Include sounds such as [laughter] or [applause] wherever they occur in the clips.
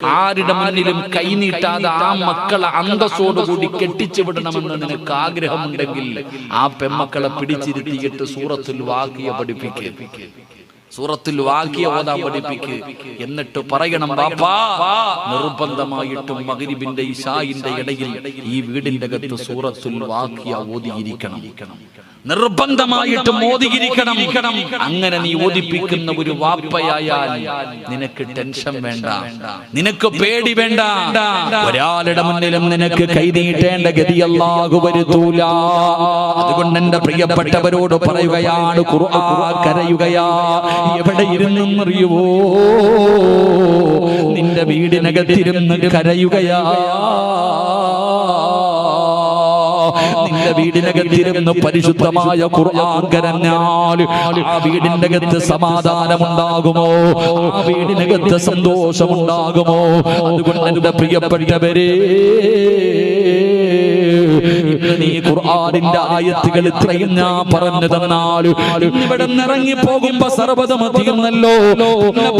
ആരുടെ മുന്നിലും കൈനീട്ടാതെ ആ മക്കളെ അന്തസ്സോടുകൂടി കെട്ടിച്ചു വിടണമെന്ന് നിനക്ക് ആഗ്രഹമുണ്ടെങ്കിൽ ആ പെമ്മക്കളെ പിടിച്ചിരുത്തിയിട്ട് സൂറത്തിൽ വാക്കിയ പഠിപ്പിക്കുക സൂറത്തിൽ വാക്കിയ ഓതാൻ പഠിപ്പിക്ക്. എന്നിട്ട് പറയണം ബാപ്പാ നിർബന്ധമായിട്ടും മകരിബിന്റെ ഇഷായിന്റെ ഇടയിൽ ഈ വീടിന്റെ അകത്ത് സൂറത്തുൽ വാക്കിയ ഓതിയിരിക്കണം. നിർബന്ധമായിട്ടും ഓതിയിരിക്കണം അങ്ങനെ നീ ഓദിപ്പിക്കുന്ന ഒരു വാപ്പയായാൽ നിനക്ക് ടെൻഷൻ വേണ്ട. നിനക്ക് പേടി വേണ്ട. ഒരാളുടെ മുന്നിലും നിനക്ക് കൈനീട്ടേണ്ട ഗതി അല്ലാഹു വരുത്തൂല അതുകൊണ്ട് എന്റെ പ്രിയപ്പെട്ടവരോട് പറയുകയാണ് കരയുകയാ. എവിടെ ഇരുന്നെന്നറിയുവോ നിന്റെ വീടിനകത്തിരുന്ന് കരയുകയാ. നിന്റെ വീടിനകത്തിരുന്ന് പരിശുദ്ധമായ ഖുർആൻ കരഞ്ഞാൽ ആ വീടിന്റെ അകത്ത് സമാധാനമുണ്ടാകുമോ? ആ വീടിനകത്ത് സന്തോഷമുണ്ടാകുമോ? അതുകൊണ്ട് എന്റെ പ്രിയപ്പെട്ടവരെ ഇന്ന് നീ ഖുർആനിന്റെ ആയത്തുകൾ ഇത്രയും ഞാൻ പറഞ്ഞു തന്നാൽ ഇവിടെ ഇറങ്ങി പോകുമ്പോ സർവതം തീർന്നല്ലോ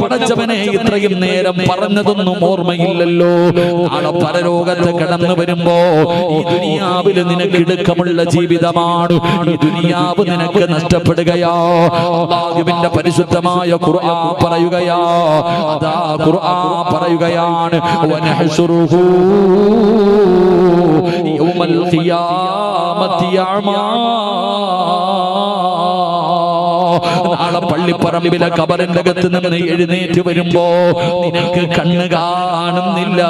പടച്ചവനെ ഇത്രയും നേരം പറഞ്ഞതൊന്നും ഓർമ്മയില്ലല്ലോ. നാളെ പരലോകത്ത് കടന്നു വരുമ്പോ ഈ ദുനിയാവിൽ നിനക്ക് ഇടുക്കമുള്ള ജീവിതമാണ്. ഈ ദുനിയാവ് നിനക്ക് നഷ്ടപ്പെടുകയാ. അള്ളാഹുവിന്റെ പരിശുദ്ധമായ ഖുർആൻ പറയുകയാ. അതാ ഖുർആൻ പറയുകയാണ്. വനഹ്സുറുഹു. യൗമൽ ഖിയാമത്തി അഅമാ നാളെ പള്ളിപ്പറമ്പിലെ കബറിന്റെ അകത്ത് നിന്ന് എഴുന്നേറ്റ് വരുമ്പോ നിനക്ക് കണ്ണ് കാണുന്നില്ല.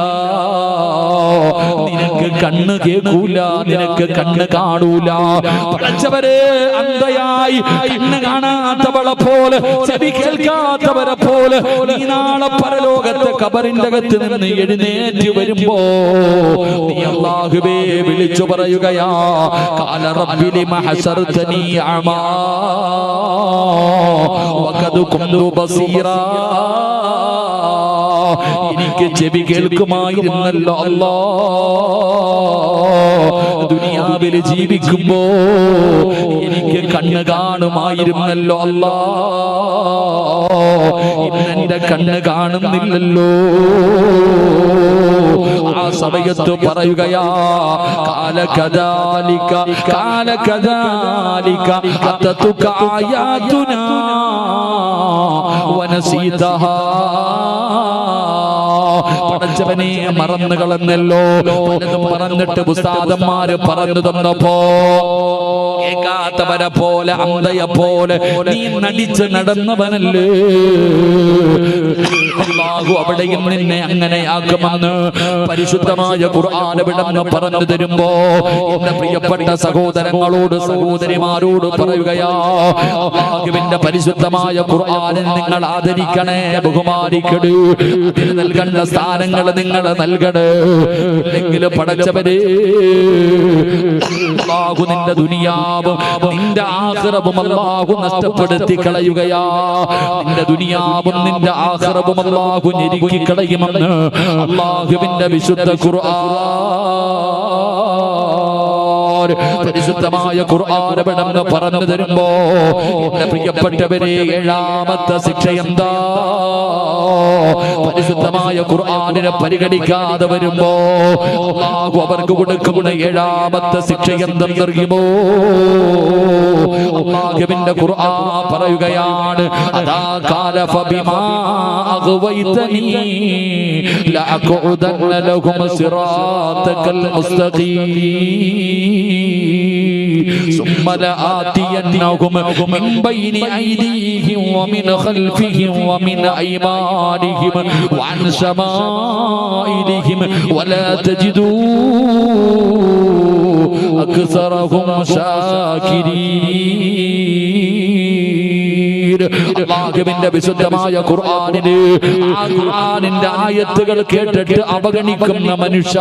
നിനക്ക് കണ്ണ് കേൾക്കൂല. നിനക്ക് കണ്ണ് കാണൂല. പഠിച്ചവരെ അന്ധയായി കണ്ണ് കാണാത്തവളെ പോലെ ചെവി കേൾക്കാത്തവരെ പോലെ നീ നാളെ പരലോകത്തെ കബറിന്റെ അകത്ത് നിന്ന് എഴുന്നേറ്റ് വരുമ്പോ നീ അള്ളാഹുവേ വിളിച്ചു പറയുകയാ കാല റബ്ബിലി മഹസർതനി അമാ. എനിക്ക് ചെവി കേൾക്കുമായിരുന്നല്ലോ അല്ലോ ദുനിയാവിൽ ജീവിക്കുമ്പോ എനിക്ക് കണ്ണ് കാണുമായിരുന്നല്ലോ അല്ലാ ഇന്നെന്റെ കണ്ണ് കാണുന്നില്ലല്ലോ. ആ സമയത്ത് പറയുകയാ കാലകദാലിക കാലകദാലിക അത്തതുക ആയാതുനാ വനസീതഹാ. പടച്ചവനെ മറന്നു കളന്നല്ലോ പറഞ്ഞിട്ട് പുസ്താദന്മാര് പറഞ്ഞു തന്നപ്പോ കേൾക്കാത്തവരെ പോലെ അന്തയെ പോലെ നീ നടിച്ച് നടന്നവനല്ലേ? അല്ലാഹു അവിടെയും നിന്നെ അങ്ങനെയാക്കുമെന്ന് പരിശുദ്ധമായ ഖുർആൻ വിടന്ന് പറഞ്ഞു തരുമ്പോ എന്റെ പ്രിയപ്പെട്ട സഹോദരങ്ങളോട് സഹോദരിമാരോട് പറയുകയാ അല്ലാഹുവിന്റെ പരിശുദ്ധമായ ഖുർആനെ നിങ്ങൾ ആദരിക്കണേ ബഹുമാനിക്കണേ. അതിന് നൽകേണ്ട സ്ഥാനങ്ങൾ നിങ്ങൾ നൽകണേ. അല്ലെങ്കിൽ പടച്ചവരെ അല്ലാഹു നിന്റെ ദുനിയാവും. നിന്റെ ആഖിറവും അള്ളാഹു നഷ്ടപ്പെടുത്തി കളയുകയാ. നിന്റെ ദുനിയാവും നിന്റെ ആഖിറവും അല്ലാഹു ഞെരുക്കി കളയുമെന്ന് അല്ലാഹുവിന്റെ വിശുദ്ധ ഖുർആൻ പരിശുദ്ധമായ ഖുർആൻ വിടന്ന് പറഞ്ഞു തരുമ്പോ എന്റെ പ്രിയപ്പെട്ടവരെ ഏഴാമത്തെ ശിക്ഷ എന്താ? പരിശുദ്ധമായ ഖുർആാനിനെ പരിഗണിക്കാതെ വരുമ്പോ അവർക്ക് കൊടുക്കുന്ന ഏഴാമത്തെ ശിക്ഷ എന്തെന്നറിയുമോ? അള്ളാഹുവിന്റെ ഖുർആൻ പറയുകയാണ് അതാ കാല ഫബിമാ അഗ്വൈതനി ലഅഖുദന്ന ലഹും മുസ്തഖീം. ثم لآتينهم من بين أيديهم ومن خلفهم ومن أيمانهم وعن شمائلهم ولا تجدوا أكثرهم شاكرين. അള്ളാഹുവിന്റെ വിശുദ്ധമായ ഖുർആനിന് ആ ഖുർആനിന്റെ ആയത്തുകൾ കേട്ടിട്ട് അവഗണിക്കുന്ന മനുഷ്യ.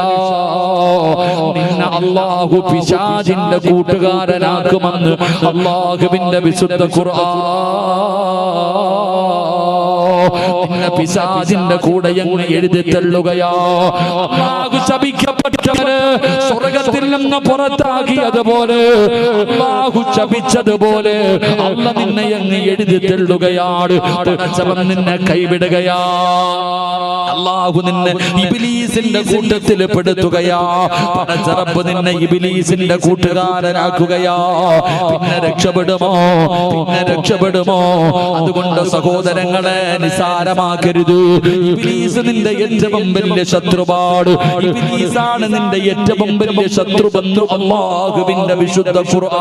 നിന്നെ അള്ളാഹു പിശാചിന്റെ കൂട്ടുകാരനാക്കുമെന്ന് അള്ളാഹുവിന്റെ വിശുദ്ധ ഖുർആൻ. അങ്ങനെ പിശാചിന്റെ കൂടെ അങ്ങ് എഴുതി തള്ളുകയോ. നിന്ന് പുറത്താക്കിയതുപോലെ അല്ല നിന്നെ അങ്ങ് എഴുതി തള്ളുകയാണ് നിന്നെ കൈവിടുകയാ. അള്ളാഹു നിന്നെ ഇബിലീസിന്റെ കൂട്ടത്തിൽ പെടുത്തുകയാ. പടച്ചറപ്പ് നിന്നെ ഇബിലീസിന്റെ കൂട്ടുകാരനാക്കുകയാ. പിന്നെ രക്ഷപ്പെടുമോ? പിന്നെ രക്ഷപ്പെടുമോ? അതുകൊണ്ട് സഹോദരങ്ങളെ നിസാരമാക്കരുത്. ഇബിലീസ് നിന്റെ ഏറ്റവും വലിയ ശത്രുപാട്. ഇബിലീസാണ് നിന്റെ ഏറ്റവും വലിയ ശത്രുബന്ധു അള്ളാഹുവിന്റെ വിശുദ്ധ ഖുർആൻ.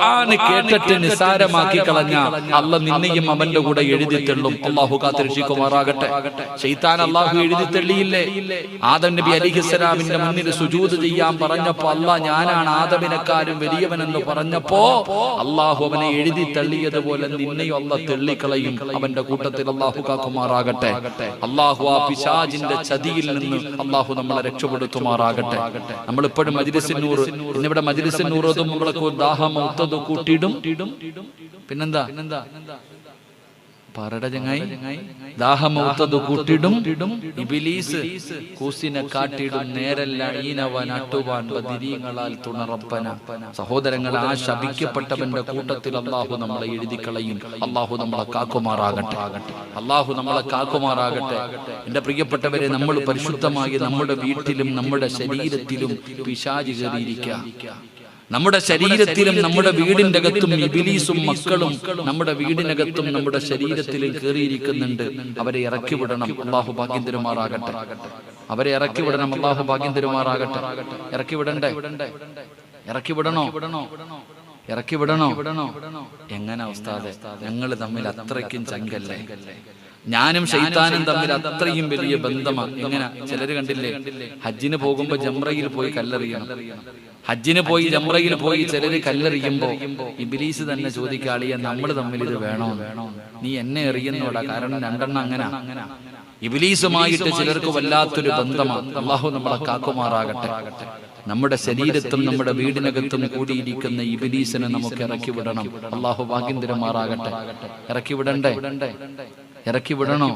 ഖുർആൻ കേട്ടിട്ട് നിസാരമാക്കി കളഞ്ഞ അല്ല നിന്നെയും അവന്റെ കൂടെ എഴുതി തള്ളും. അള്ളാഹു കാത്തിരക്ഷിക്കുമാറാകട്ടെ. ഷെയ്ത്താൻ അള്ളാഹു എഴുതി തള്ളിയില്ലേ? ആദം നബി അലിഹിസ്സലാമിന്റെ മുന്നിൽ സുജൂത് ചെയ്യാൻ പറഞ്ഞപ്പോ അല്ല ഞാനാണ് ആദമിനെക്കാരും വലിയവനെന്ന് പറഞ്ഞപ്പോ അള്ളാഹു അവനെ എഴുതി തള്ളിയതുപോലെ നിന്നെയും അല്ല തള്ളിക്കളയും. അവന്റെ കൂട്ടത്തിൽ അള്ളാഹു കാക്കുമാറാകട്ടെ. അള്ളാഹു ആ പിശാജിന്റെ ചതിയിൽ നിന്ന് അള്ളാഹു നമ്മളെ രക്ഷപ്പെടുത്തുമാറാകട്ടെ. നമ്മളിപ്പോഴും മജിലിസിന്നൂർ ഇന്നിവിടെ മജിലിസിന്നൂർ നമ്മളൊക്കെ ദാഹം ഒത്തത് കൂട്ടിയിടും. പിന്നെന്താ? പറട ചങ്ങായി. ദാഹമൗത്തത് കൂട്ടിടും ഇബിലീസ് കൂസിനെ കാട്ടിടും നേരല്ല ഈനവ നട്ടുവാൻ ബദിരീങ്ങളാൽ തുണറപ്പന. സഹോദരങ്ങൾ ആ ശപിക്കപ്പെട്ടവന്റെ കൂട്ടത്തിൽ അള്ളാഹു നമ്മളെ എഴുതിക്കളയും. അള്ളാഹു നമ്മളെ കാക്കുമാറാകട്ടെ. അള്ളാഹു നമ്മളെ കാക്കുമാറാകട്ടെ. എന്റെ പ്രിയപ്പെട്ടവരെ നമ്മൾ പരിശുദ്ധമായി നമ്മുടെ വീട്ടിലും നമ്മുടെ ശരീരത്തിലും പിശാചി കയറിയിരിക്കാം നമ്മുടെ ശരീരത്തിലും നമ്മുടെ വീടിന്റെ അകത്തും ഇബിലീസും മക്കളും നമ്മുടെ വീടിനകത്തും നമ്മുടെ ശരീരത്തിലും കയറിയിരിക്കുന്നുണ്ട്. അവരെ ഇറക്കി വിടണം. അള്ളാഹു ഭാഗ്യം തരുമാറാകട്ടെ. അവരെ ഇറക്കി വിടണം. അള്ളാഹു ഭാഗ്യം തരുമാറാകട്ടെ. ഇറക്കി വിടണ്ടേ? ഇറക്കി വിടണോ? ഇറക്കി വിടണോ? എങ്ങനെ അവസ്ഥാതെ ഞങ്ങൾ തമ്മിൽ അത്രയ്ക്കും ചങ്കല്ലേ? ഞാനും ഷെയ്ത്താനും തമ്മിൽ അത്രയും വലിയ ബന്ധമാണ് എങ്ങനെ? ചിലര് കണ്ടില്ലേ? ഹജ്ജിന് പോകുമ്പോ ജംറയിൽ പോയി കല്ലെറിയണം. ഹജ്ജിന് പോയി ജംറയിൽ പോയി ചിലര് കല്ലെറിയുമ്പോ ഇബിലീസ് തന്നെ ചോദിക്കാളിയ നമ്മൾ തമ്മിൽ ഇത് വേണോ നീ എന്നെ എറിയുന്നോടാ കാരണം രണ്ടെണ്ണം അങ്ങനെ. ഇബിലീസുമായിട്ട് ചിലർക്ക് വല്ലാത്തൊരു ബന്ധമാണ് അള്ളാഹു നമ്മളെ കാക്കുമാറാകട്ടെ. നമ്മുടെ ശരീരത്തും നമ്മുടെ വീടിനകത്തും കൂടിയിരിക്കുന്ന ഇബിലീസിനെ നമുക്ക് ഇറക്കി വിടണം. അള്ളാഹു ഭാഗ്യന്തരമാറാകട്ടെ ഇറക്കി വിടണ്ടേ? ഇറക്കി വിടണോ?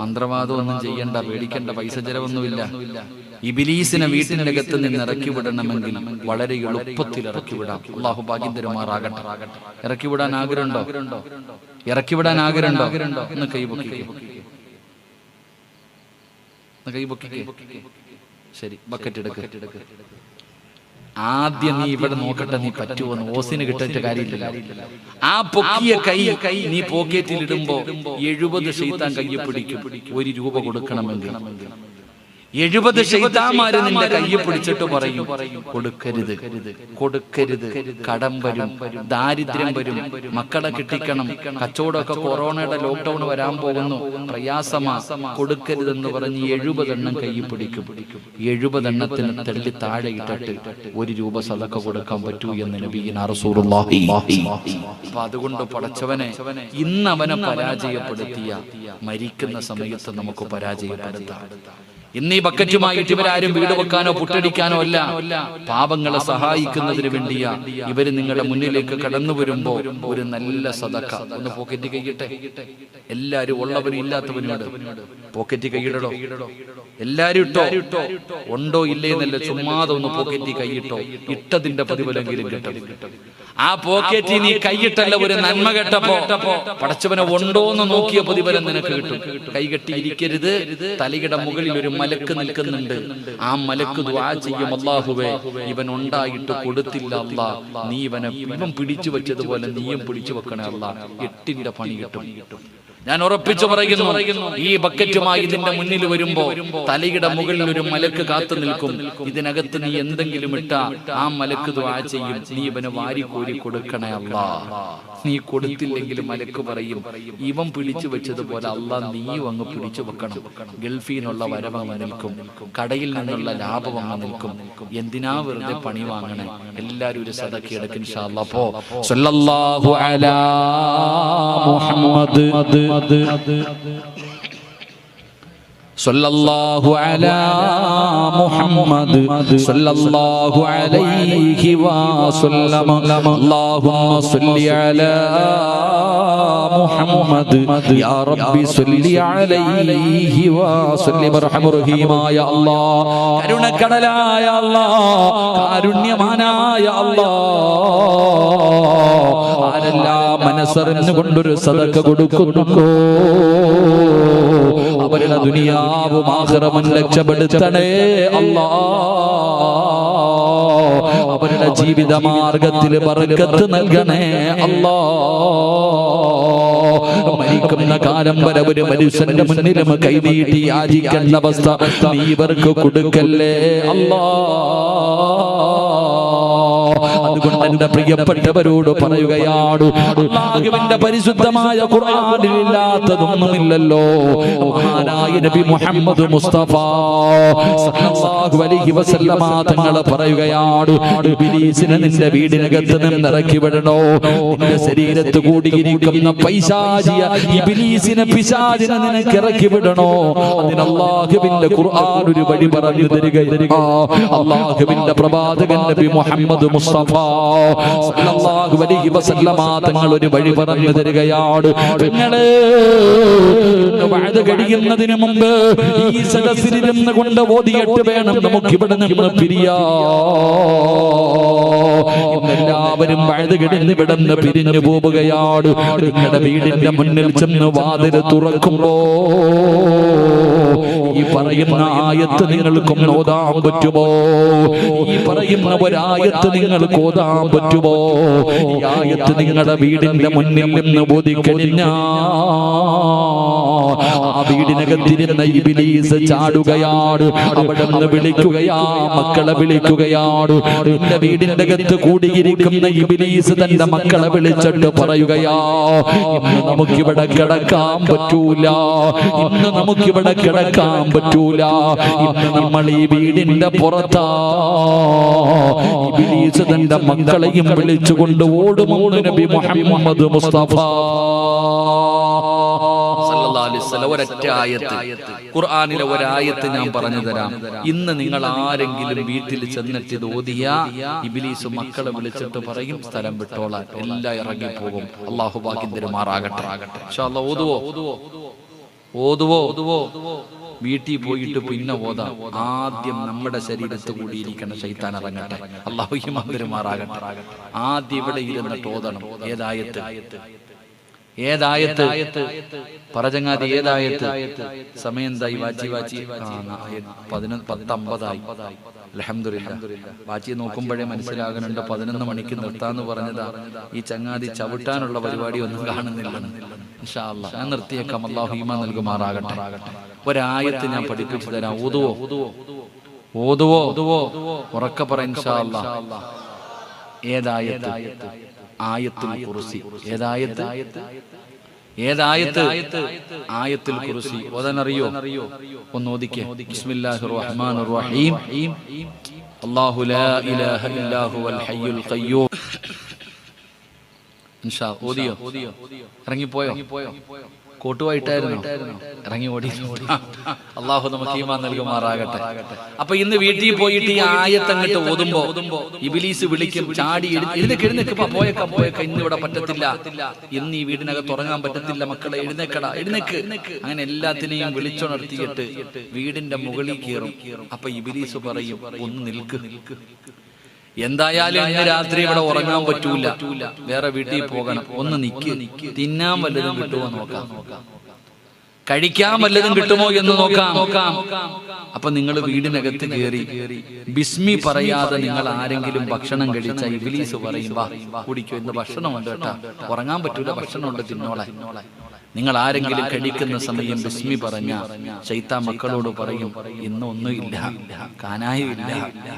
മന്ത്രവാദം ഒന്നും ചെയ്യണ്ട പേടിക്കേണ്ട പൈസ ചെലവൊന്നുമില്ല. ഇബിലീസിനെ വീട്ടിനകത്ത് നിന്ന് ഇറക്കി വിടണമെങ്കിൽ വളരെ എളുപ്പത്തിൽ ഇറക്കി വിടാം. അള്ളാഹു ഭാഗ്യം തരുമാറാകട്ടെ ഇറക്കി വിടാൻ ആഗ്രഹമുണ്ടോ? ഇറക്കി വിടാൻ ആഗ്രഹമുണ്ടോ? ഒന്ന് ശരി ബക്കറ്റ് എടുക്ക്. ആദ്യം നീ ഇവിടെ നോക്കട്ടെ നീ പറ്റുമോ ഓസിന് കിട്ടിട്ട് കാര്യമില്ല. ആ പൊക്കിയ കൈ കൈ നീ പോക്കറ്റിൽ ഇടുമ്പോ എഴുപത് ഷെയ്ത്താൻ കയ്യെ പിടിക്കും. ഒരു രൂപ കൊടുക്കണമെങ്കിൽ. എഴുപത് ശൈതാമാര് നിന്റെ കയ്യെ പിടിച്ചിട്ട് പറയും. കൊടുക്കരുത്. കൊടുക്കരുത്. കടം വരും. ദാരിദ്ര്യം വരും. മക്കളെ കിട്ടിക്കണം. കച്ചവടമൊക്കെ കൊറോണയുടെ ലോക്ക്ഡൌൺ വരാൻ പോകുന്നു. പ്രയാസമാ. കൊടുക്കരുതെന്ന് പറഞ്ഞ് എഴുപതെണ്ണം കയ്യിൽ പിടിക്കും. എഴുപതെണ്ണത്തിന് തള്ളി താഴെ ഇട്ടിട്ട് ഒരു രൂപ സതക്ക കൊടുക്കാൻ പറ്റൂ എന്ന് അപ്പൊ അതുകൊണ്ട് പടച്ചവനെ ഇന്ന് അവനെ പരാജയപ്പെടുത്തിയ മരിക്കുന്ന സമയത്ത് നമുക്ക് പരാജയപ്പെടുത്താം. ഇന്ന് ഈ ബക്കറ്റുമായിട്ട് ഇവരാരും വീട് വെക്കാനോ പുട്ടടിക്കാനോ അല്ല. പാപങ്ങളെ സഹായിക്കുന്നതിന് വേണ്ടിയാ ഇവർ നിങ്ങളുടെ മുന്നിലേക്ക് കടന്നു വരുമ്പോ ഒരു നല്ല സതക്ക ഒന്ന് പോക്കറ്റ് കൈയിട്ടെ. എല്ലാരും ഉള്ളവരും ഇല്ലാത്തവനോട് പോക്കറ്റ് കൈയിടടോ എല്ലാരും ഇട്ടോ? ഇട്ടോ? ഉണ്ടോ ഇല്ലേ എന്നല്ല ചുമ്മാതെ ഒന്ന് പോക്കറ്റ് കൈയിട്ടോ? ഇട്ടതിന്റെ പ്രതിഫലെങ്കിലും കിട്ടും. ആ പോക്കറ്റിൽ നീ കൈയിട്ടല്ല ഒരു നന്മ കെട്ടപ്പോ പടച്ചവനെ ഉണ്ടോ എന്ന് നോക്കിയ പ്രതിഫലം നിനക്ക് കിട്ടും. കൈകെട്ടി ഇരിക്കരുത് തലയുടെ മുകളിൽ ഒരു മലക്ക് നിൽക്കുന്നുണ്ട്. ആ മലക്ക് ദ്വാ ചെയ്യും. അള്ളാഹുവേ ഇവൻ ഉണ്ടായിട്ട് കൊടുത്തില്ല അല്ലാ. നീ ഇവനെ ഇവൻ പിടിച്ചു വെച്ചതുപോലെ നീയും പിടിച്ചു വെക്കണേ അല്ലാ. എട്ടിന്റെ പണി കിട്ടും. ഞാൻ ഉറപ്പിച്ചു പറയുന്നു ഈ ബക്കറ്റുമായി ഇതിന്റെ മുന്നിൽ വരുമ്പോ തലയുടെ മുകളിൽ ഒരു മലക്ക് കാത്തു നിൽക്കും. ഇതിനകത്ത് നീ എന്തെങ്കിലും ഇട്ട ആ മലക്ക് ദ്വാ ചെയ്യും. നീ ഇവന് വാരി കോരി കൊടുക്കണേ അല്ലാ നീ കൊടുത്തില്ലെങ്കിൽ മലക്ക് പറയും. ഇവൻ പിടിച്ചു വെച്ചതുപോലെ അല്ല നീയും അങ്ങ് പിടിച്ചു വെക്കണം. ഗൾഫിൽ നിന്നുള്ള വരവ് അങ്ങ് നിൽക്കും. കടയിൽ നിന്നുള്ള ലാഭം അങ്ങ് നിൽക്കും. എന്തിനാ വെറുതെ പണി വാങ്ങണേ? എല്ലാരും ഒരു സദക്കി എടുക്കും. അപ്പോ സല്ലല്ലാഹു അലാ മുഹമ്മദ് സല്ലല്ലാഹു അലാ മുഹമ്മദ് സല്ലല്ലാഹു അലൈഹി വസല്ലം അല്ലാഹുമ്മ സ്വല്ലി അലാ മുഹമ്മദ് യാ റബ്ബി സല്ലി അലൈഹി വസല്ലി. റഹീമായ അല്ലാഹ് കരുണക്കടലായ അല്ലാഹ് കാരുണ്യമാനായ അല്ലാഹ് ആരെല്ലാം മനസ്സറിഞ്ഞുകൊണ്ടൊരു സദക്ക കൊടുക്കുന്നുണ്ടോ? അവരുടെ ദുനിയാവും ആഹ്റമൻ രക്ഷപ്പെടുത്തണേ അല്ലാ അവരുടെ ജീവിത മാർഗത്തിൽ ബർക്കത്ത് നൽകണേ അല്ലാ. മരിക്കുന്ന കാലം വരെ ഒരു മനുഷ്യന്റെ മുന്നിലും കൈനീട്ടി യാചിക്കേണ്ട അവസ്ഥ നീ ഇവർക്ക് കൊടുക്കല്ലേ? അല്ലാ. അതുകൊണ്ട് എന്റെ പ്രിയപ്പെട്ടവരോട് പറയുകയാണ്. അള്ളാഹുവിന്റെ പരിശുദ്ധമായ ഖുർആനിൽ ഇല്ലാത്തതൊന്നുമില്ലല്ലോ മഹാനായ നബി മുഹമ്മദ് മുസ്തഫ സല്ലല്ലാഹു അലൈഹി വസല്ലമ തങ്ങൾ പറയുകയാണ് ഇബ്ലീസിനെ നിന്റെ വീടിനകത്ത് നിന്ന് ഇറക്കി വിടണോ? നിന്റെ ശരീരത്ത് കൂടിയിരിക്കുന്ന പൈശാചിയ ഇബ്ലീസിനെ പിശാചിനെ നിനക്ക് ഇറക്കി വിടണോ? അതിന് അള്ളാഹുവിന്റെ ഖുർആൻ ഒരു വഴി പറഞ്ഞു തരിക അള്ളാഹുവിന്റെ പ്രവാചകൻ നബി മുഹമ്മദ് മുസ്തഫ തങ്ങൾ ഒരു വഴി പറഞ്ഞു തരികയാണ്. നിങ്ങളെ കഴിയുന്നതിന് മുമ്പ് ഈ സദസ്സിൽ നിന്ന് കൊണ്ട് ഓതിയിട്ട് വേണം നമുക്ക് ഇവിടെ നിന്ന് പിരിയാ. എല്ലാവരും വഴുത് കിടന്ന് വിടന്ന് പിരിഞ്ഞു പോവുകയാണ്. നിങ്ങളുടെ വീടിന്റെ മുന്നിൽ ചെന്ന് വാതിൽ തുറക്കുമ്പോ ഈ പറയുന്ന ആയത്ത് നിങ്ങൾക്കും ഓതാൻ പറ്റുമോ? ഈ പറയുന്ന ഒരായത്ത് നിങ്ങൾക്ക് ഓതാൻ പറ്റുമോ? ഈ ആയത്ത് നിങ്ങളുടെ വീടിന്റെ മുന്നിൽ നിന്ന് ബോധിക്കഴിഞ്ഞ ആ വീടിനകത്തിരുന്ന ഇബിലീസ് ചാടുകയാണ് അവിടെ നിന്ന് വിളിക്കുകയാ മക്കളെ വിളിക്കുകയാണ് എന്റെ വീടിന്റെ അകത്ത് കൂടിയിരിക്കുന്ന ഇബിലീസ് തന്റെ മക്കളെ വിളിച്ചിട്ട് പറയുകയാ ഇന്ന് നമുക്കിവിടെ കിടക്കാൻ പറ്റൂല. ഇന്ന് നമുക്കിവിടെ കിടക്കാൻ പറ്റൂല. ഇന്ന് നമ്മൾ ഈ വീടിന്റെ പുറത്താ. ഇബിലീസ് മക്കളെയും വിളിച്ചുകൊണ്ട് ഓടുമെന്ന് നബി മുഹമ്മദ് മുസ്തഫ. ഖുർആാനിലെ ഒരായത്ത് ഞാൻ പറഞ്ഞു തരാം. ഇന്ന് നിങ്ങൾ ആരെങ്കിലും വീട്ടിൽ ചെന്നിട്ട് ഇത് ഓതിയ ഇബിലീസ് മക്കളെ വിളിച്ചിട്ട് പറയും സ്ഥലം വിട്ടോളാൻ. എല്ലാം ഇറങ്ങി പോകും. അള്ളാഹു ബാക്കി തരുമാറാകട്ടെ ഓതുവോ? ഓതുവോ? ഓതുവോ? വീട്ടിൽ പോയിട്ട് പിന്നെ ഓതാം. ആദ്യം നമ്മുടെ ശരീരത്ത് കൂടിയിരിക്കണം ശൈത്താൻ ഇറങ്ങട്ടെ അള്ളാഹു മന്ദിരമാറാകട്ടെ ആദ്യം ഇവിടെ ഇരുന്നിട്ട് ഓതണം ഏതായത്ത്? ഏതായത്ത്? പറചങ്ങാതി ഏതായത്ത്? സമയം എന്തായി? വാച്ചി വാച്ചി. പതിനൊന്ന് പത്തമ്പതായി. അലഹമില്ല വാച്ചി നോക്കുമ്പോഴേ മനസ്സിലാകുന്നുണ്ട് പതിനൊന്ന് മണിക്ക് നിർത്താന്ന് പറഞ്ഞതാ. ഈ ചങ്ങാതി ചവിട്ടാനുള്ള പരിപാടി ഒന്നും കാണുന്നില്ല. ഞാൻ നിർത്തിയേക്കാം. അള്ളാഹു ഹീമ നൽകുമാറാകട്ടെ. ഒരായത്ത് ഞാൻ പഠിപ്പിച്ചു തരാം. ഓതുവോ ഓതുവോ ഓതുവോ ഉറക്കെ പറ ഇൻഷാ അല്ലാ. ഏതായത്ത്? ആയത്തുൽ കുറിസി. ഏതായത്ത്? ഏതായത്ത്? ആയത്തുൽ കുറിസി. ഓതാനറിയോ ഒന്ന് ഓദിക്കേ ബിസ്മില്ലാഹിർ റഹ്മാനിർ റഹീം. അല്ലാഹു ലാ ഇലാഹ ഇല്ലാ ഹുവൽ ഹയ്യുൽ ഖയ്യൂം. ഇൻഷാ ഓദിയോ ഇറങ്ങിപ്പോയോ? കോട്ടുവായിട്ടായിരുന്നു ഇറങ്ങി ഓടി. [laughs] അള്ളാഹു നമുക്ക് ഈമാൻ നൽകുമാറാകട്ടെ. അപ്പൊ ഇന്ന് വീട്ടിൽ പോയിട്ട് ഈ ആയത്തങ്ങട്ട് ഓതുമ്പോ ഇബിലീസ് വിളിക്കും ചാടി എഴു- എഴുന്നേക്ക് എഴുന്നേക്ക് പോയക്ക പോയേക്കാം പോയേക്കാം ഇന്ന് ഇവിടെ പറ്റത്തില്ല. ഇന്ന് ഈ വീടിനകത്ത് ഉറങ്ങാൻ പറ്റത്തില്ല മക്കളെ എഴുന്നേക്കടാ എഴുന്നേക്ക് അങ്ങനെ എല്ലാത്തിനെയും വിളിച്ചുണർത്തിയിട്ട് വീടിന്റെ മുകളിൽ കയറും. അപ്പൊ ഇബിലീസ് പറയും ഒന്ന് നിൽക്ക്. നിൽക്ക്. എന്തായാലും ഇന്ന് രാത്രി ഇവിടെ ഉറങ്ങാൻ പറ്റൂല. വേറെ വീട്ടിൽ പോകണം. ഒന്ന് നിക്ക്. തിന്നാൻ വല്ലതും കിട്ടുമോ നോക്കാം. കഴിക്കാൻ വല്ലതും കിട്ടുമോ എന്ന് നോക്കാം. അപ്പൊ നിങ്ങൾ വീടിനകത്ത് കയറി ബിസ്മി പറയാതെ നിങ്ങൾ ആരെങ്കിലും ഭക്ഷണം കഴിച്ച ഇബിലീസ് പറയും വാ കുടിക്കോ ഇന്ന് ഭക്ഷണമുണ്ട് കേട്ടാ. ഉറങ്ങാൻ പറ്റൂല ഭക്ഷണമുണ്ട് തിന്നോളെ. നിങ്ങൾ ആരെങ്കിലും കഴിക്കുന്ന സമയം ബിസ്മി പറഞ്ഞ ചൈത്ത മക്കളോട് പറയും ഇന്ന് ഒന്നുമില്ല കാനായുമില്ല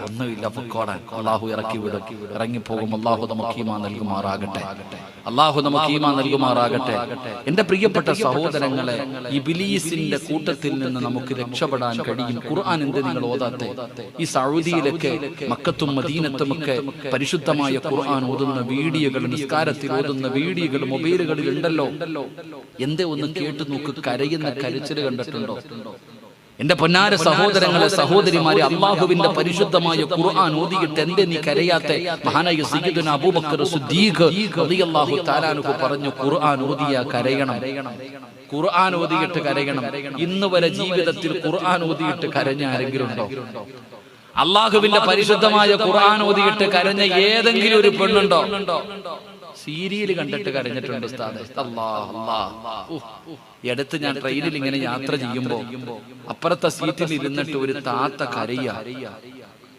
ഒന്നുമില്ല പൊക്കോടാൻ അള്ളാഹു ഇറക്കി വിടും. ഇറങ്ങിപ്പോകും അള്ളാഹു നമുക്ക് ഈമാ നൽകുമാറാകട്ടെ. അള്ളാഹു നമുക്ക് ഈമാ നൽകുമാറാകട്ടെ. എന്റെ പ്രിയപ്പെട്ട സഹോദരങ്ങളെ ഈ ബിലീസിന്റെ കൂട്ടത്തിൽ നിന്ന് നമുക്ക് രക്ഷപ്പെടാൻ കഴിയും. ഖുർആൻ എന്ത് നിങ്ങൾ ഓതാത്തെ? ഈ സൗദിയിലൊക്കെ മക്കത്തും മദീനത്തും ഒക്കെ പരിശുദ്ധമായ ഖുർആൻ ഓതുന്ന വീഡിയോകൾ നിസ്കാരത്തിൽ ഓതുന്ന വീഡിയോകൾ മൊബൈലുകളിൽ ഉണ്ടല്ലോ. എന്തേ ഒന്ന് കേട്ടു നോക്ക് കരയുന്ന കരച്ചിൽ കണ്ടിട്ടുണ്ടോ? എന്റെ പൊന്നാര സഹോദരങ്ങളെ സഹോദരിമാരെ അള്ളാഹുവിന്റെ പരിശുദ്ധമായ ഖുർആൻ ഓതിയിട്ട് എന്റെ നീ കരയാത്ത? മഹാനായ സയ്യിദുന അബൂബക്കർ സിദ്ദീഖ് റളിയല്ലാഹു തആലാനുഹു പറഞ്ഞു ഖുർആൻ ഓതിയ കരയണം. ഖുർആൻ ഓതിയിട്ട് കരയണം. ഇന്നുവരെ ജീവിതത്തിൽ ഖുർആൻ ഓതിയിട്ട് കരഞ്ഞ ആരെങ്കിലും ഉണ്ടോ? അള്ളാഹുവിന്റെ പരിശുദ്ധമായ ഖുർആൻ ഓതിയിട്ട് കരഞ്ഞ ഏതെങ്കിലും ഒരു പെണ്ണുണ്ടോ? സീരിയൽ കണ്ടിട്ട് കരഞ്ഞിട്ടുണ്ട് എടുത്ത് ഞാൻ ട്രെയിനിൽ ഇങ്ങനെ യാത്ര ചെയ്യുമ്പോ അപ്പുറത്തെ സീറ്റിൽ ഇരുന്നിട്ട് ഒരു താത്ത കരയ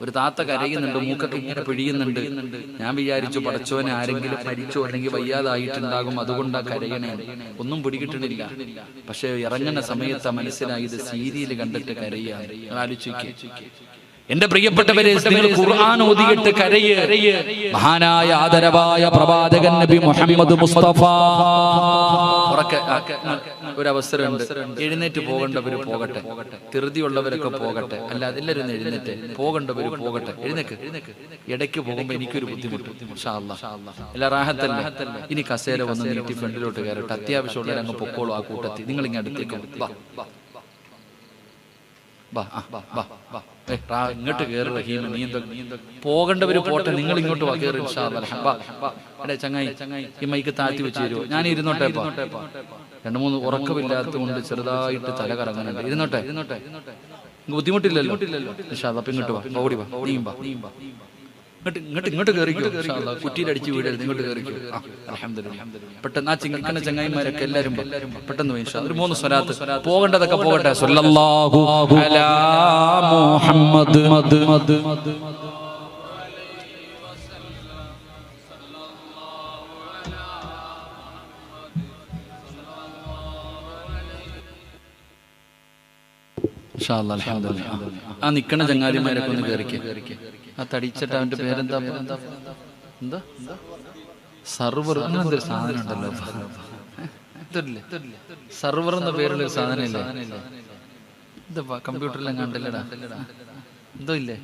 ഒരു താത്ത കരയുന്നുണ്ട് മൂക്കൊക്കെ ഇങ്ങനെ പിഴിയുന്നുണ്ട്. ഞാൻ വിചാരിച്ചു പടച്ചോനെ ആരെങ്കിലും മരിച്ചോ അല്ലെങ്കിൽ വയ്യാതായിട്ടുണ്ടാകും അതുകൊണ്ടാ കരയണേ. ഒന്നും പിടികിട്ടണില്ല പക്ഷെ ഇറങ്ങുന്ന സമയത്ത് മനസ്സിലായി ഇത് സീരിയൽ കണ്ടിട്ട് കരയാ ആലോചിക്കുക എന്റെ പ്രിയപ്പെട്ടവരെ നിങ്ങൾ ഖുർആൻ ഓതിയിട്ട് കരയ്. മഹാനായ ആദരവായ പ്രവാചകൻ നബി മുഹമ്മദ് മുസ്തഫ. ഒരു അവസരമുണ്ട് എഴുന്നേറ്റ് പോകേണ്ടവര് പോകട്ടെ. ധൃതിയുള്ളവരൊക്കെ പോകട്ടെ. അല്ല എല്ലാവരും ഒന്ന് എഴുന്നേറ്റ്. പോകേണ്ടവര് പോകട്ടെ. എഴുന്നേക്ക്. ഇടയ്ക്ക് പോകുമ്പോ എനിക്കൊരു ബുദ്ധിമുട്ട്. എല്ലാ റാഹത്തല്ലേ? ഇനി കസേര വന്ന് നീട്ടി ഫ്രണ്ടിലോട്ട് കയറട്ടെ. അത്യാവശ്യമുള്ളവരങ്ങ് പൊക്കോളൂ ആ കൂട്ടത്തിൽ. നിങ്ങൾ ഇങ്ങനെ അടുത്തേക്ക് ഇങ്ങോട്ട് കയറി റഹീമ നീ എന്തോ പോകേണ്ടവര് പോട്ടെ നിങ്ങൾ ഇങ്ങോട്ട് വാ ചങ്ങായി ഈ മൈക്ക് താഴ്ത്തി വെച്ച് തരുമോ ഞാൻ ഇരുന്നോട്ടെ രണ്ടു മൂന്ന് മൂന്ന് ഉറക്കമില്ലാത്തതുകൊണ്ട് ചെറുതായിട്ട് തല കറങ്ങാനുണ്ട്. ഇരുന്നോട്ടെ? ഇരുന്നോട്ടെ ബുദ്ധിമുട്ടില്ലല്ലോ ഇങ്ങോട്ട് വാ. ഓടി വാ. നീ വാ. ഇങ്ങോട്ട് ഇങ്ങോട്ട് ഇങ്ങോട്ട് കയറിക്കോ. കുറ്റിയിലടിച്ച് വീടരുത് ഇങ്ങോട്ട് കയറിക്കോ. പെട്ടെന്ന് ആ ചിങ്ങനെ ചങ്ങായിമാരൊക്കെ എല്ലാരും പെട്ടെന്ന്. ഒരു മൂന്ന് സ്വലാത്ത് പോകേണ്ടതൊക്കെ പോകട്ടെ സല്ലല്ലാഹു അലാ മുഹമ്മദ് മദ് മദ് മദ്. ആ നിക്കണ ചങ്ങാതിമാരൊക്കെ ഒന്ന് കയറിക്ക്. ആ തടിച്ചിട്ട് അവന്റെ പേരെന്താ എന്താ? സർവർ അങ്ങനെ എന്തൊരു സാധനം. ഉണ്ടല്ലോ സർവർ എന്ന പേരുള്ള ഒരു സാധനം ഇല്ല എന്താ കമ്പ്യൂട്ടറിലും കണ്ടില്ലടാ. എന്തോ ഇല്ലേ?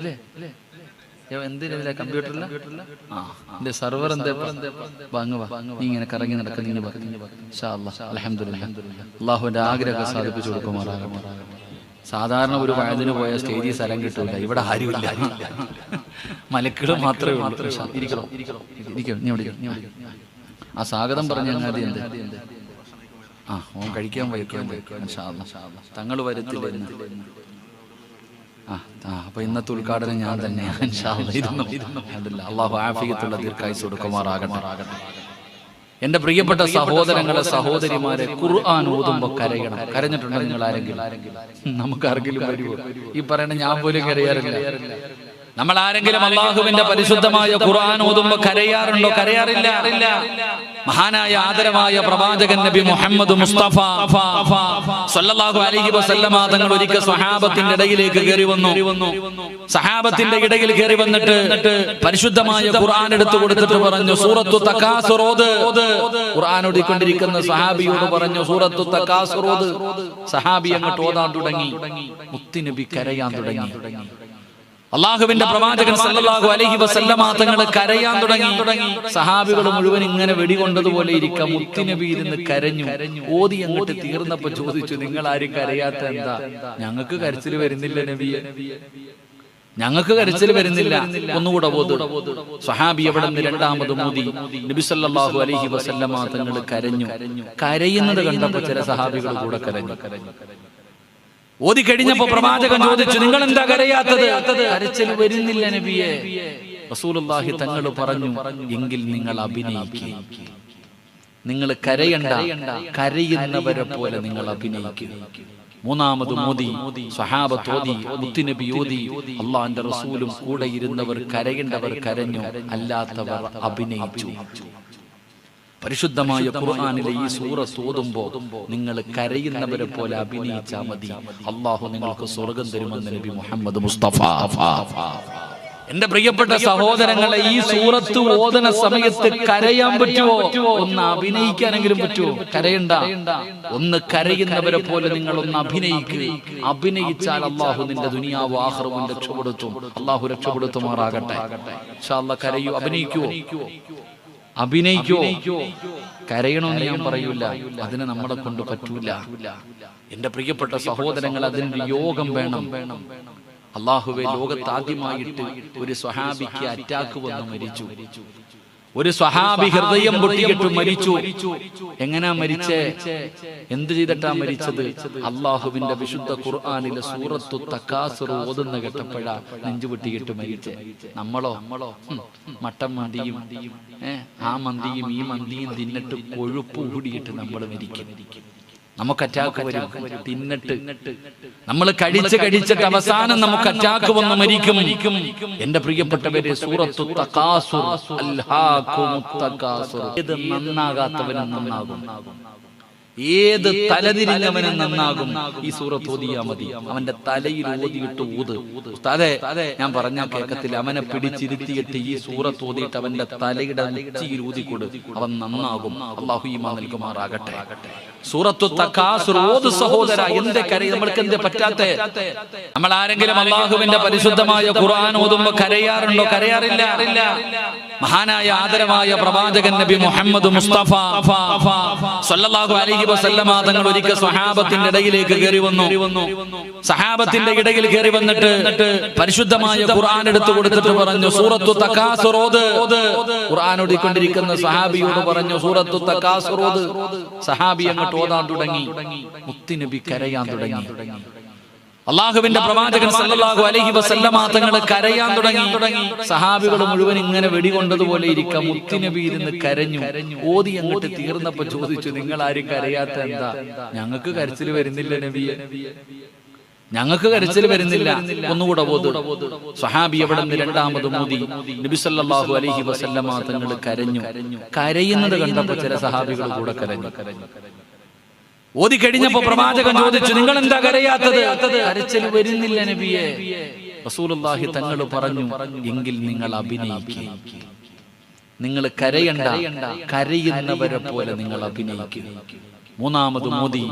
ഇല്ലേ? എന്റെ സർവർ എന്താ വാങ്ങുക നീ ഇങ്ങനെ കറങ്ങി നടക്കുന്ന അലഹമില്ല അള്ളാഹുവിന്റെ ആഗ്രഹം സാധിപ്പിച്ചു കൊടുക്കുമാറാകട്ടെ. സാധാരണ ഒരു വയതിന് പോയ സ്റ്റേജിൽ സ്ഥലം കിട്ടില്ല ഇവിടെ ആരുമില്ല. മലക്കുകൾ മാത്രമേ ഉള്ളൂ. ഇരിക്കണോ. ആ സ്വാഗതം പറഞ്ഞു അങ്ങാതി എന്ത്? ആ ഓൻ കഴിക്കാൻ വയ്ക്കാൻ തങ്ങൾ വരുത്തില്ല ആ അപ്പൊ ഇന്നത്തെ ഉദ്ഘാടനം ഞാൻ തന്നെയാണ്. അള്ളാഹു ആഫിയത്തുള്ള ദീർഘായുസ് കൊടുക്കുമാറാകട്ടെ. എന്റെ പ്രിയപ്പെട്ട സഹോദരങ്ങളെ സഹോദരിമാരെ ഖുർആൻ ഓതുമ്പോ കരയണം. കരഞ്ഞിട്ടുണ്ടോ നിങ്ങൾ ആരെങ്കിലും നമുക്ക് വരുമോ ഈ പറയണ ഞാൻ പോലും കരയാറില്ല. നമ്മൾ ആരെങ്കിലും അള്ളാഹുവിന്റെ പരിശുദ്ധമായ ഖുർആൻ ഓതുമ്പോ കരയാറുണ്ടോ? കരയാറില്ല. മഹാനായ ആദരവായ പ്രവാചകൻ നബി മുഹമ്മദ് മുസ്തഫ. സല്ലല്ലാഹു അലൈഹി വസല്ലമ തങ്ങൾ ഒരിക്കൽ സഹാബത്തിന്റെ ഇടയിലേക്ക് കയറി വന്നു. സഹാബത്തിന്റെ ഇടയിൽ കയറി വന്നിട്ട് പരിശുദ്ധമായ ഖുർആൻ എടുത്തു കൊടുത്തിട്ട് പറഞ്ഞു സൂറത്തു തക്കാസുറോദ് ഖുർആൻ ഓടിക്കൊണ്ടിരിക്കുന്ന സഹാബിയോട് പറഞ്ഞു സൂറത്തു തക്കാസുറോദ് സഹാബി അങ്ങോട്ട് ഓതാൻ തുടങ്ങി. മുത്തുനബി കരയാൻ തുടങ്ങി. അള്ളാഹുവിന്റെ പ്രവാചകൻ സല്ലല്ലാഹു അലൈഹി വസല്ലമ തങ്ങൾ കരയാൻ തുടങ്ങി. സഹാബികൾ മുഴുവൻ ഇങ്ങനെ വെടികൊണ്ടതുപോലെ ഇരിക്കാം മുത്തുനബി ഇരുന്ന് കരഞ്ഞു. ഓതി അങ്ങോട്ട് തീർന്നപ്പോ ചോദിച്ചു നിങ്ങൾ ആരും കരയാത്ത എന്താ? ഞങ്ങൾക്ക് കരച്ചിൽ വരുന്നില്ല നബിയെ. ഞങ്ങൾക്ക് കരച്ചിൽ വരുന്നില്ല. ഒന്നുകൂടെ സഹാബി എവിടെ നിന്ന് രണ്ടാമത് മോദി നബിസല്ലാഹു അലഹി അലൈഹി വസല്ലമ തങ്ങൾ കരഞ്ഞു. കരയുന്നത് കണ്ടപ്പോ ചില സഹാബികൾ കൂടെ കരഞ്ഞു. ഓതി കഴിഞ്ഞപ്പോ പ്രവാചകൻ ചോദിച്ചു നിങ്ങൾ എന്താ കരയാത്തത്? കരച്ചിൽ വരുന്നില്ല നബിയെ. റസൂലുള്ളാഹി തങ്ങൾ പറഞ്ഞു എങ്കിൽ നിങ്ങൾ അഭിനയിക്കുക നിങ്ങൾ കരയണ്ട കരയുന്നവരെ പോലെ നിങ്ങൾ അഭിനയിക്കുക മൂന്നാമത് മോദി സഹാബത്ത് ഓതി മുത്തുനബി ഓതി. അള്ളാന്റെ റസൂലും കൂടെ ഇരുന്നവർ കരയേണ്ടവർ കരഞ്ഞു. അല്ലാത്തവർ അഭിനയിച്ചു. പരിശുദ്ധമായ ഖുർആനിലെ ഈ സൂറ ഓതുമ്പോ നിങ്ങൾ കരയുന്നവരെ പോലെ അഭിനയിച്ചാൽ മതി. അള്ളാഹു നിങ്ങൾക്ക് സ്വർഗം തരുമെന്ന് നബി മുഹമ്മദ് മുസ്തഫ. എന്റെ പ്രിയപ്പെട്ട സഹോദരങ്ങളെ ഈ സൂറത്ത് ഓതന സമയത്ത് കരയാൻ പറ്റുമോ ഒന്ന് അഭിനയിക്കാനെങ്കിലും പറ്റുമോ കരയണ്ട. ഒന്ന് കരയുന്നവരെ പോലെ നിങ്ങൾ ഒന്ന് അഭിനയിക്കുക അഭിനയിച്ചാൽ അള്ളാഹു നിന്റെ ദുനിയാവ് ആഹ്റവും രക്ഷപ്പെടുത്തും. അള്ളാഹു രക്ഷപ്പെടുത്തുമാറാകട്ടെ. കരയൂ അഭിനയിക്കുവോ അഭിനയിക്കോ? കരയണമെന്ന് ഞാൻ പറയൂല. അതിന് നമ്മളെ കൊണ്ട് പറ്റൂല. എന്റെ പ്രിയപ്പെട്ട സഹോദരങ്ങൾ അതിന് യോഗം വേണം. അള്ളാഹുവെ ലോകത്താദ്യമായിട്ട് ഒരു സ്വഹാബിക്ക് അറ്റാക്ക് വന്ന് മരിച്ചു. ഒരു സ്വഹാബി ഹൃദയം പൊട്ടിയിട്ട് മരിച്ചു. എങ്ങനാ മരിച്ചേ? എന്ത് ചെയ്തിട്ടാ മരിച്ചത്? അള്ളാഹുവിന്റെ വിശുദ്ധ ഖുർആാനിലെ സൂറത്തു തക്കാസുർ ഓതുന്ന കെട്ടപ്പോഴാ നെഞ്ചു പൊട്ടിയിട്ട് മരിച്ചേ. നമ്മളോ? നമ്മളോ? മട്ടൻ മന്തിയും. ആ മന്തിയും ഈ മന്തിയും തിന്നിട്ട് കൊഴുപ്പ് കൂടിയിട്ട് നമ്മൾ മരിക്കും. നമുക്ക് അറ്റാക്ക് വരും. തിന്നിട്ട്. നമ്മൾ കഴിച്ച് കഴിച്ചിട്ട് അവസാനം നമുക്ക് അറ്റാക്ക് വന്ന് മരിക്കും. എന്റെ പ്രിയപ്പെട്ടവരെ സൂറത്തു തകാസുർ അൽഹാഖുമുത് മുത്തകാസുർ ഇത് നന്നാകാത്തവനും നന്നാകും. ഏത് തലതിരിഞ്ഞവനും നന്നാകും. ഈ സൂറത്ത് ഓതിയാ മതി. അവന്റെ തലയിൽ ഓതിയിട്ട് ഊത്. അതെ ഞാൻ പറഞ്ഞ കേൾക്കത്തില്ല അവനെ പിടിച്ചിരുത്തിയിട്ട് ഈ സൂറത്ത് ഓതിയിട്ട് അവന്റെ തലയുടെ നെറ്റിയിൽ ഊതിക്കൊടു അവൻ നന്നാകും. അള്ളാഹു ഈമാ നൽകുമാറാകട്ടെ സൂറത്തു തക്കാസുർ ഓത് സഹോദര എന്ത് കരയി നമ്മൾക്ക് എന്ത് പറ്റാത്ത? നമ്മൾ ആരെങ്കിലും അള്ളാഹുവിന്റെ പരിശുദ്ധമായ ഖുർആൻ ഓതുമ്പോ കരയാറുണ്ടോ? കരയാറില്ല. മഹാനായ ആദരമായ പ്രവാചകൻ നബി മുഹമ്മദ് മുസ്തഫ. സല്ലല്ലാഹു അലൈഹി വസല്ലമ തങ്ങൾ ഒരിക്കൽ സ്വഹാബത്തിന്റെ ഇടയിലേക്ക് കയറി വന്നു. സഹാബത്തിന്റെ ഇടയിൽ കയറി വന്നിട്ട് പരിശുദ്ധമായ ഖുർആൻ എടുത്തു കൊടുത്തിട്ട് പറഞ്ഞു സൂറത്തു തക്കാസുറോദ് ഖുർആൻ ഓടിക്കൊണ്ടിരിക്കുന്ന സഹാബിയോട് പറഞ്ഞു സൂറത്തു തക്കാസുറോദ് സഹാബി അങ്ങോട്ട് ഓതാൻ തുടങ്ങി. മുത്തിനബി കരയാൻ തുടങ്ങി. അള്ളാഹുവിന്റെ പ്രവാചകൻ സല്ലല്ലാഹു അലൈഹി വസല്ലമ തങ്ങൾ കരയാൻ തുടങ്ങി. സഹാബികൾ മുഴുവൻ ഇങ്ങനെ വെടികൊണ്ടതുപോലെ ഇരിക്കാം മുത്തിനബി ഇരുന്ന് കരഞ്ഞു. ഓതി അങ്ങോട്ട് തീർന്നപ്പോ ചോദിച്ചു നിങ്ങൾ ആരും കരയാത്ത എന്താ? ഞങ്ങൾക്ക് കരച്ചിൽ വരുന്നില്ല നബിയെ. ഞങ്ങൾക്ക് കരച്ചിൽ വരുന്നില്ല. ഒന്നുകൂടെ ഓതു. സഹാബി അവിടെ നിന്ന് രണ്ടാമത് മോദി നബി സല്ലല്ലാഹു അലൈഹി വസല്ലമ തങ്ങൾ കരഞ്ഞു. കരയുന്നത് കണ്ടപ്പോ ചില സഹാബികൾ കൂടെ കരഞ്ഞു. കരഞ്ഞു. ഓതി കഴിഞ്ഞപ്പോ പ്രവാചകൻ ചോദിച്ചു നിങ്ങൾ എന്താ കരയാത്തത്? കരച്ചിൽ വരുന്നില്ല നബിയെ. റസൂലുള്ളാഹി തങ്ങൾ പറഞ്ഞു എങ്കിൽ നിങ്ങൾ അഭിനയിക്കുക നിങ്ങൾ കരയണ്ട കരയുന്നവരെ പോലെ നിങ്ങൾ അഭിനയിക്കുക മൂന്നാമത് മോദി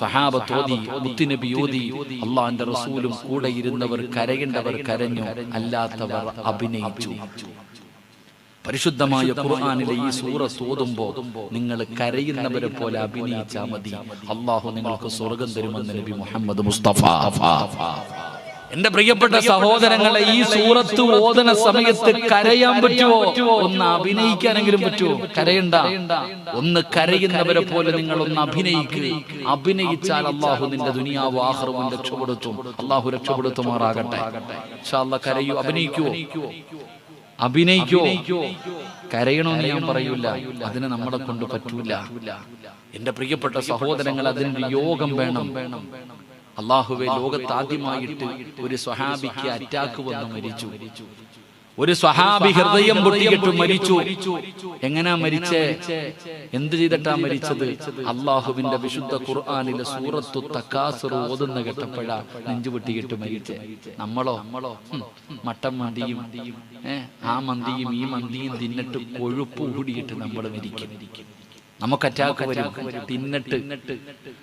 സഹാബത്ത് ഓതി മുത്തുനബി ഓതി. അള്ളാന്റെ റസൂലും കൂടെ ഇരുന്നവർ കരയേണ്ടവർ കരഞ്ഞു അല്ലാത്തവർ അഭിനയിച്ചു. പരിശുദ്ധമായ ഖുർആാനിലെ ഈ സൂറത്ത് തോതുമ്പോ നിങ്ങൾ കരയുന്നവരെ പോലെ അഭിനയിച്ചാൽ മതി. അള്ളാഹു നിങ്ങൾക്ക് സ്വർഗം തരുമെന്ന് നബി മുഹമ്മദ് മുസ്തഫ. എന്റെ പ്രിയപ്പെട്ട സഹോദരങ്ങളെ ഈ സൂറത്ത് ഓതന സമയത്ത് കരയാൻ പറ്റുമോ ഒന്ന് അഭിനയിക്കാനെങ്കിലും പറ്റുമോ കരയണ്ട. ഒന്ന് കരയുന്നവരെ പോലെ നിങ്ങൾ ഒന്ന് അഭിനയിക്കുക അഭിനയിച്ചാൽ അള്ളാഹു നിന്റെ ദുനിയാവ് ആഹ്റവും രക്ഷപ്പെടുത്തും. അള്ളാഹു രക്ഷപ്പെടുത്തുമാറാകട്ടെ. കരയൂ അഭിനയിക്കുവോ? അഭിനയിക്കോ? കരയണമെന്ന് ഞാൻ പറയൂല. അതിന് നമ്മളെ കൊണ്ട് പറ്റൂല. എന്റെ പ്രിയപ്പെട്ട സഹോദരങ്ങൾ അതിന് യോഗം വേണം. അള്ളാഹുവെ ലോകത്താദ്യമായിട്ട് ഒരു സ്വഹാബിക്ക് അറ്റാക്ക് വന്ന് മരിച്ചു. ഒരു സ്വഹാബി ഹൃദയം പൊട്ടിയിട്ട് മരിച്ചു. എങ്ങനാ മരിച്ചേ? എന്ത് ചെയ്തിട്ടാ മരിച്ചത്? അള്ളാഹുവിന്റെ വിശുദ്ധ ഖുർആാനിലെ സൂറത്തു തക്കാസുർ ഓതുന്ന കേട്ടപ്പോഴാ നെഞ്ചു പൊട്ടിയിട്ട് മരിച്ചേ. നമ്മളോ? നമ്മളോ? മട്ടൻ മന്തിയും ആ മന്തിയും ഈ മന്തിയും തിന്നിട്ട് കൊഴുപ്പ് കൂടിയിട്ട് നമ്മൾ മരിക്കും. നമുക്ക് അറ്റാക്ക് വരും. തിന്നിട്ട്.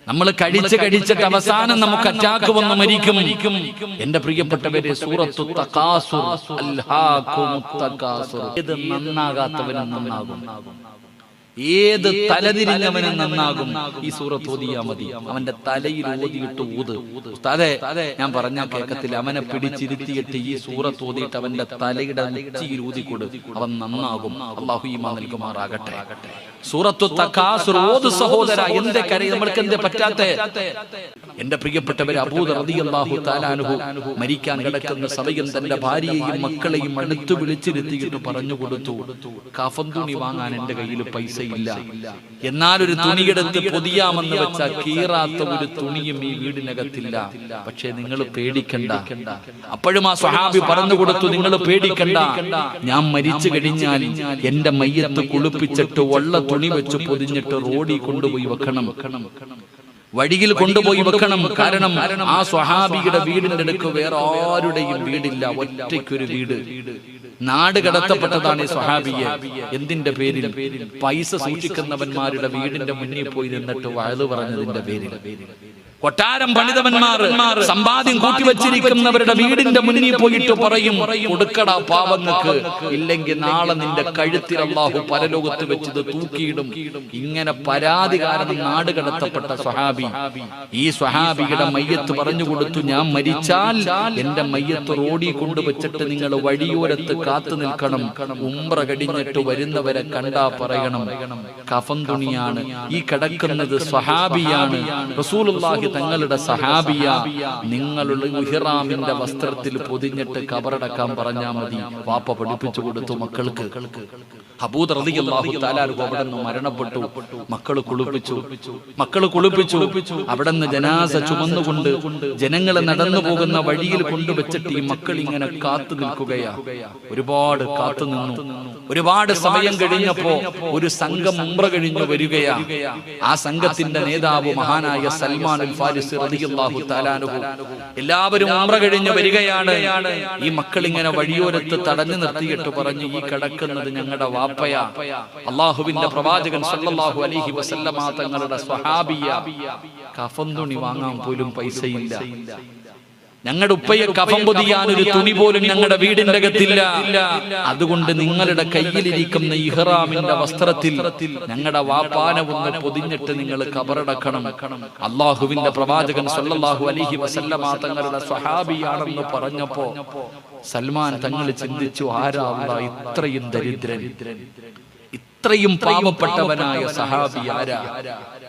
നമ്മൾ കഴിച്ച് കഴിച്ചിട്ട് അവസാനം നമുക്ക് അറ്റാക്ക് വന്ന് മരിക്കും. എന്റെ പ്രിയപ്പെട്ടവരെ സൂറത്തു തകാസുർ ഏത് നന്നാകാത്തവനും നന്നാകും. ഏത് തലതിരിഞ്ഞവനും നന്നാകും. ഈ സൂറത്ത് ഓതിയാ മതി. അവന്റെ തലയിൽ ഓതിയിട്ട് ഊത് അതെ ഞാൻ പറഞ്ഞ കേക്കത്തിൽ അവനെ പിടിച്ചിരുത്തിയിട്ട് ഈ സൂറത്ത് ഓതിയിട്ട് അവന്റെ തലയുടെ നെറ്റിയിൽ കൊടു അവൻ നന്നാകും. അള്ളാഹു ഈമാ നൽകുമാറാകട്ടെ സൂറത്തു തക്കാസുർ ഓത് സഹോദര എന്റെ കരയിൽ നമ്മൾക്ക് എന്ത് പറ്റാത്ത എന്റെ പ്രിയപ്പെട്ടവർ അബൂദ് റളിയല്ലാഹു താലാനുഹു മരിക്കാൻ കിടക്കുന്ന സമയം തന്റെ ഭാര്യയെയും മക്കളെയും അടുത്തു വിളിച്ചിരുത്തിയിട്ട് പറഞ്ഞു കൊടുത്തു. കഫം തുണി വാങ്ങാൻ എന്റെ കയ്യിൽ പൈസ ഇല്ല എന്നാൽ ഒരു തുണിയെടുത്ത് പൊതിയാമെന്ന് വെച്ച കീറാത്ത ഒരു തുണിയും ഈ വീടിനകത്തില്ല. പക്ഷെ നിങ്ങൾ പേടിക്കണ്ട. അപ്പോഴും ആ സ്വഹാബി പറഞ്ഞു കൊടുത്തു നിങ്ങൾ പേടിക്കണ്ട. ഞാൻ മരിച്ചു കഴിഞ്ഞാൽ എന്റെ മയ്യത്ത് കുളിപ്പിച്ചിട്ട് ഉള്ള തുണി വെച്ച് പൊതിഞ്ഞിട്ട് റോഡിൽ കൊണ്ടുപോയി വെക്കണം. വഴിയിൽ കൊണ്ടുപോയി വെക്കണം. കാരണം ആ സ്വഹാബിയുടെ വീടിന്റെ അടുക്ക് വേറെ ആരുടെയും വീടില്ല. ഒറ്റയ്ക്കൊരു വീട്. നാട് കടത്തപ്പെട്ടതാണ് ഈ സ്വഹാബിയെ. എന്തിന്റെ പേരിൽ? പൈസ സൂക്ഷിക്കുന്നവന്മാരുടെ വീടിന്റെ മുന്നിൽ പോയി നിന്നിട്ട് വയലു പറഞ്ഞതിന്റെ പേരിൽ. കൊട്ടാരം പണിതവന്മാർ സമ്പാദ്യം കൂട്ടിവച്ചിരിക്കുന്നവരുടെ വീടിന്റെ മുന്നിൽ പോയിട്ട് പറയും കൊടുക്കടാ പാവങ്ങൾക്ക് ഇല്ലെങ്കിൽ നാളെ നിന്റെ കഴുത്തിൽ അള്ളാഹു പരലോകത്ത് വെച്ചത് തൂക്കിയിടും. ഇങ്ങനെ പരാതി കാരണം നാട് കടത്തപ്പെട്ട സ്വഹാബി. ഈ സ്വഹാബിയുടെ മയ്യത്ത് പറഞ്ഞു കൊടുത്തു ഞാൻ മരിച്ചാൽ എന്റെ മയ്യത്ത് റോഡി കൊണ്ടുവച്ചിട്ട് നിങ്ങൾ വഴിയോരത്ത് കാത്തു നിൽക്കണം. ഉമ്ര കടിഞ്ഞിട്ട് വരുന്നവരെ കണ്ടാ പറയണം. കഫൻ തുണിയാണ്. ഈ കിടക്കുന്നത് സ്വഹാബിയാണ്. റസൂലുള്ളാഹി തങ്ങളുടെ സഹാബിയ നിങ്ങളുടെ മുഹിറാമിന്റെ വസ്ത്രത്തിൽ പൊതിഞ്ഞിട്ട് കബറടക്കാൻ പറഞ്ഞാൽ മതി. വാപ്പ പഠിപ്പിച്ചു കൊടുത്തു മക്കൾക്ക്. അബൂദ് റളിയല്ലാഹു തആല അൻഹു അവിടെ നിന്ന് മരണപ്പെട്ടു. മക്കൾ കുളിപ്പിച്ചു. മക്കൾ കുളിപ്പിച്ചു. അവിടെ നിന്ന് ജനാസ ചുമന്നുകൊണ്ട് ജനങ്ങളെ നടന്നു പോകുന്ന വഴിയിൽ കൊണ്ടുവച്ചിട്ട് ഈ മക്കൾ ഇങ്ങനെ കാത്തു നിൽക്കുകയാ. ഒരുപാട് കാത്തു നിന്നു. ഒരുപാട് സമയം കഴിഞ്ഞപ്പോ ഒരു സംഘം ഉംറ കഴിഞ്ഞു വരികയാ. ആ സംഘത്തിന്റെ നേതാവ് മഹാനായ സൽമാൻ അൽ ഫാരിസ് റളിയല്ലാഹു എല്ലാവരും ഉംറ കഴിഞ്ഞു വരികയാണ്. ഈ മക്കൾ ഇങ്ങനെ വഴിയോരത്ത് തടഞ്ഞു നിർത്തിയിട്ട് പറഞ്ഞു ഈ കിടക്കുന്നത് ഞങ്ങളുടെ അള്ളാഹുവിന്റെ പ്രവാചകൻ സല്ലല്ലാഹു അലൈഹി വസല്ലമ തങ്ങളുടെ സ്വഹാബിയ കഫന്തുണി തുണി വാങ്ങാൻ പോലും പൈസയില്ല. ഞങ്ങളുടെ ഉപ്പയെ കഫം പൊതിയാൻ ഒരു തുണി പോലും ഞങ്ങളുടെ വീടിന്റെ അകത്തില്ല. അതുകൊണ്ട് നിങ്ങളുടെ കയ്യിലിരിക്കുന്ന ഇഹ്റാമിന്റെ വസ്ത്രത്തിൽ ഞങ്ങളുടെ വാപ്പാന ഒന്ന് പൊതിഞ്ഞിട്ട് നിങ്ങൾ കബറടക്കണം. അള്ളാഹുവിന്റെ പ്രവാചകൻ സല്ലല്ലാഹു അലൈഹി വസല്ലമ തങ്ങളുടെ സ്വഹാബിയാണെന്ന് പറഞ്ഞപ്പോ സൽമാൻ തങ്ങൾ ചിന്തിച്ചു ആരാ അല്ലാ ഇത്രയും ദരിദ്രൻ? ഇത്രയും പാവപ്പെട്ടവനായ സഹാബി ആരാ?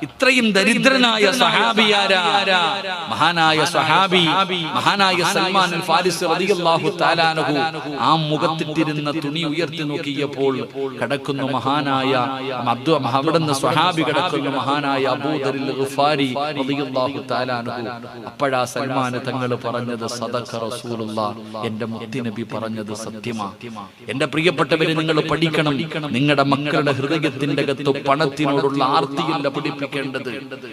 ഇത്രയും ദരിദ്രനായ മഹാനായ സഹാബി മഹാനായ സൽമാൻ ഫാരിസ് റളിയല്ലാഹു ആ മുഖത്തിട്ടിരുന്ന തുണി ഉയർത്തി നോക്കിയപ്പോൾ കിടക്കുന്ന മഹാനായ അബ്ദു അവിടുന്ന് സഹാബി കിടക്കുന്ന മഹാനായ അബൂദറിൽ ഗുഫാരി റളിയല്ലാഹു അപ്പോഴാ സൽമാൻ തങ്ങൾ പറഞ്ഞത് സദഖ റസൂലുള്ള. എന്റെ മുത്തിനബി പറഞ്ഞത് സത്യമാ. എന്റെ പ്രിയപ്പെട്ടവരെ നിങ്ങൾ പഠിക്കണം. നിങ്ങളുടെ മക്കളുടെ ഹൃദയത്തിന്റെ അകത്ത് പണത്തിനോടുള്ള ആർത്തിയല്ല പഠിപ്പിക്കേണ്ടത്